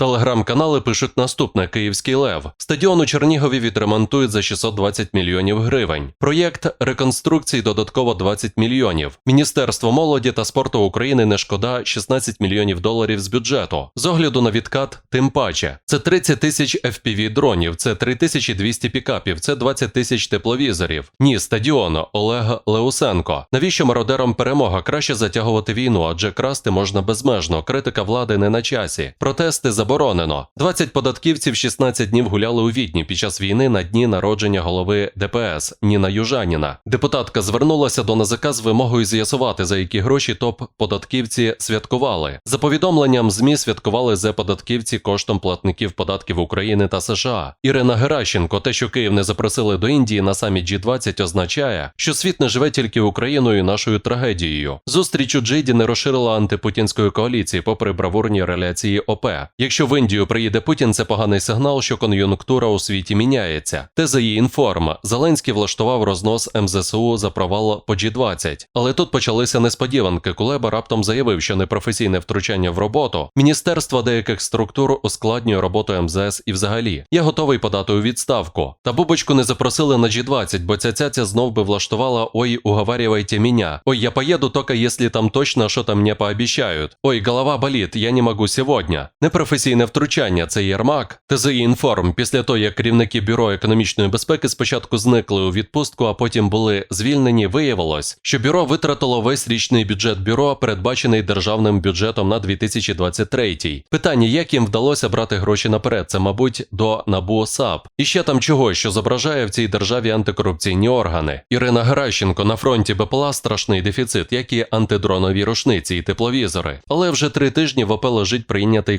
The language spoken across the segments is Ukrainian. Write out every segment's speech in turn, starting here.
Телеграм-канали пишуть наступне Київський Лев. Стадіон у Чернігові відремонтують за 620 мільйонів гривень. Проєкт реконструкції додатково 20 мільйонів. Міністерство молоді та спорту України не шкода 16 мільйонів доларів з бюджету. З огляду на відкат, тим паче. Це 30 тисяч FPV дронів, це 3200 пікапів, це 20 тисяч тепловізорів. Ні, стадіону Олег Леусенко. Навіщо мародерам перемога? Краще затягувати війну, адже красти можна безмежно. Критика влади не на часі. Протести заборонено. 20 податківців 16 днів гуляли у Відні під час війни на дні народження голови ДПС Ніна Южаніна. Депутатка звернулася до НАЗК з вимогою з'ясувати, за які гроші топ-податківці святкували. За повідомленням ЗМІ святкували зе податківці коштом платників податків України та США. Ірина Геращенко, те, що Київ не запросили до Індії на саміт G20, означає, що світ не живе тільки Україною нашою трагедією. Зустріч у Джиді не розширила антипутінської коаліції, попри бравурні реляції ОП. Якщо в Індію приїде Путін, це поганий сигнал, що кон'юнктура у світі міняється. Теза її інформ. Зеленський влаштував рознос МЗСУ за провал по G20. Але тут почалися несподіванки. Кулеба раптом заявив, що непрофесійне втручання в роботу міністерства деяких структур ускладнює роботу МЗС і взагалі. Я готовий подати у відставку. Та бубочку не запросили на G20, бо ця цяця знов би влаштувала ой, уговаривайте меня. Ой, я поеду только если там точно что-то мне пообещают. Ой, голова болит, я не могу сьогодні. Непрофесійне втручання це Єрмак. ТЗІ інформ після того, як керівники бюро економічної безпеки спочатку зникли у відпустку, а потім були звільнені, виявилось, що бюро витратило весь річний бюджет бюро, передбачений державним бюджетом на 2023. Питання, як їм вдалося брати гроші наперед, це, мабуть, до НАБУ САП. І ще там чогось, що зображає в цій державі антикорупційні органи. Ірина Геращенко на фронті БПЛА страшний дефіцит, як і антидронові рушниці і тепловізори. Але вже три тижні в ОП лежить прийнятий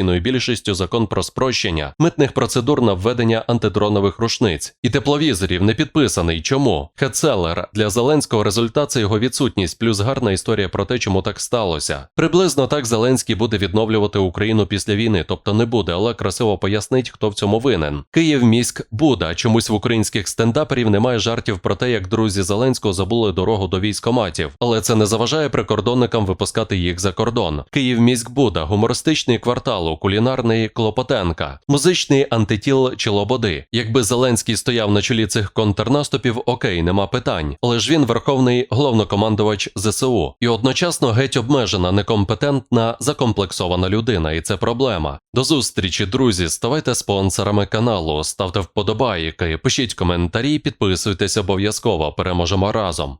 конституційною більшістю закон про спрощення митних процедур на введення антидронових рушниць. І тепловізорів не підписаний. Чому? Хедселер для Зеленського результат це його відсутність, плюс гарна історія про те, чому так сталося. Приблизно так Зеленський буде відновлювати Україну після війни, тобто не буде, але красиво пояснить, хто в цьому винен. Київ міськ буде. Чомусь в українських стендаперів немає жартів про те, як друзі Зеленського забули дорогу до військоматів. Але це не заважає прикордонникам випускати їх за кордон. Київ міськ Буда, гумористичний квартал, кулінарний Клопотенка, музичний антитіл чи Лободи. Якби Зеленський стояв на чолі цих контрнаступів, окей, нема питань. Але ж він верховний головнокомандувач ЗСУ і одночасно геть обмежена, некомпетентна, закомплексована людина, і це проблема. До зустрічі, друзі. Ставайте спонсорами каналу, ставте вподобайки, пишіть коментарі, підписуйтесь обов'язково. Переможемо разом.